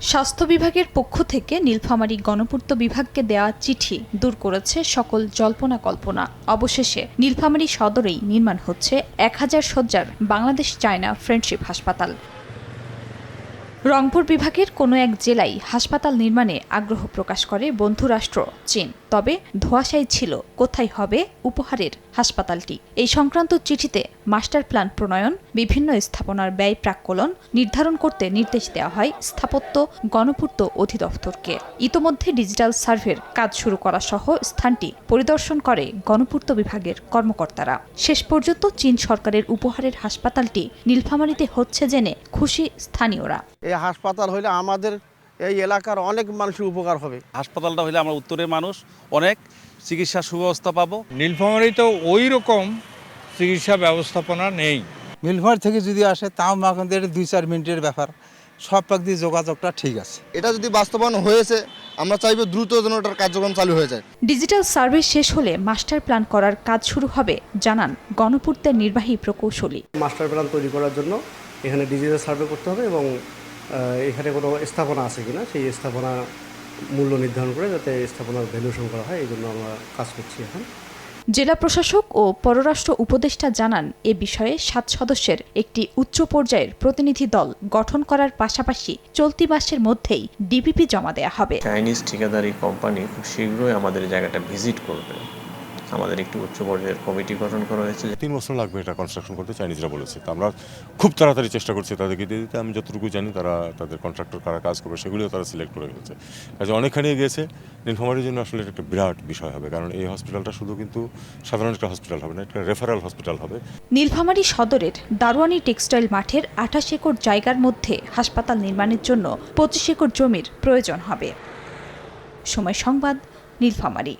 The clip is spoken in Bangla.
স্বাস্থ্য বিভাগের পক্ষ থেকে নীলফামারী গণপূর্ত বিভাগকে দেওয়া চিঠি দূর করেছে সকল জল্পনা কল্পনা। অবশেষে নীলফামারী সদরেই নির্মাণ হচ্ছে এক হাজার সজ্জার বাংলাদেশ চায়না ফ্রেন্ডশিপ হাসপাতাল। রংপুর বিভাগের কোনো এক জেলায় হাসপাতাল নির্মাণে আগ্রহ প্রকাশ করে বন্ধুরাষ্ট্র, চীন। তবে ধোয়াশাই ছিল কোথায় হবে উপহারের হাসপাতালটি। এই সংক্রান্ত চিঠিতে মাস্টার প্ল্যান প্রণয়ন, বিভিন্ন স্থাপনার ব্যয় প্রাক্কলন নির্ধারণ করতে নির্দেশ দেওয়া হয় স্থাপত্য গণপূর্ত অধিদপ্তরকে। ইতোমধ্যে ডিজিটাল সার্ভের কাজ শুরু করা সহ স্থানটি পরিদর্শন করে গণপূর্ত বিভাগের কর্মকর্তারা। শেষ পর্যন্ত চীন সরকারের উপহারের হাসপাতালটি নীলফামারীতে হচ্ছে জেনে খুশি স্থানীয়রা। এই হাসপাতাল হলে আমাদের এই এলাকার অনেক মানুষের উপকার হবে। হাসপাতালটা হলে আমরা উত্তরের মানুষ অনেক চিকিৎসার সুব্যবস্থা পাবো। নীলফামারীতে ওই রকম চিকিৎসা ব্যবস্থাপনা নেই। মিলভার থেকে যদি আসে তাও আমাদের দুই চার মিনিটের ব্যাপার। সব পাক দিয়ে যোগাযোগটা ঠিক আছে। এটা যদি বাস্তবায়ন হয়েছে আমরা চাইব দ্রুত যেন এটার কার্যক্রম চালু হয়ে যায়। ডিজিটাল সার্ভে শেষ হলে মাস্টার প্ল্যান করার কাজ শুরু হবে জানান গণপূর্তের নির্বাহী প্রকৌশলী। মাস্টার প্ল্যান তৈরি করার জন্য এখানে ডিজিটাল সার্ভে করতে হবে এবং এখানে কোনো স্থাপনা আছে কিনা? সেই স্থাপনা মূল্য নির্ধারণ করে যাতে স্থাপনার ভ্যালুয়েশন করা হয় এই জন্য আমরা কাজ করছি এখন। জেলা প্রশাসক ও পররাষ্ট্র উপদেষ্টা জানান এ বিষয়ে সাত সদস্যের একটি উচ্চ পর্যায়ের প্রতিনিধি দল গঠন করার পাশাপাশি চলতি মাসের মধ্যেই ডিপিপি জমা দেওয়া হবে। চাইনিজ ঠিকাদারি কোম্পানি খুব শীঘ্রই আমাদের এই জায়গাটা ভিজিট করবে। আমাদের একটি উচ্চ পর্যায়ের কমিটি গঠন করা হয়েছে তিন বছর লাগবে এটা কনস্ট্রাকশন করতে চাইনিজরা বলেছে। তো আমরা খুব তাড়াতাড়ি চেষ্টা করছি তাদেরকে দিয়ে দিতে। আমি যতটুকু জানি তারা তাদের কন্ট্রাক্টর কারা কাজ করবে সেগুলিও তারা সিলেক্ট করে ফেলেছে। কাজে অনেকখানি গিয়েছে নীলফামারীর জন্য আসলে এটা একটা বিরাট বিষয় হবে। কারণ এই হসপিটালটা শুধু কিন্তু সাধারণ একটা হসপিটাল হবে না একটা রেফারেল হসপিটাল হবে। নীলফামারী সদরের দারোয়ানি টেক্সটাইল মাঠের আঠাশ একর জায়গার মধ্যে হাসপাতাল নির্মাণের জন্য পঁচিশ একর জমির প্রয়োজন হবে। সময় সংবাদ নীলফামারী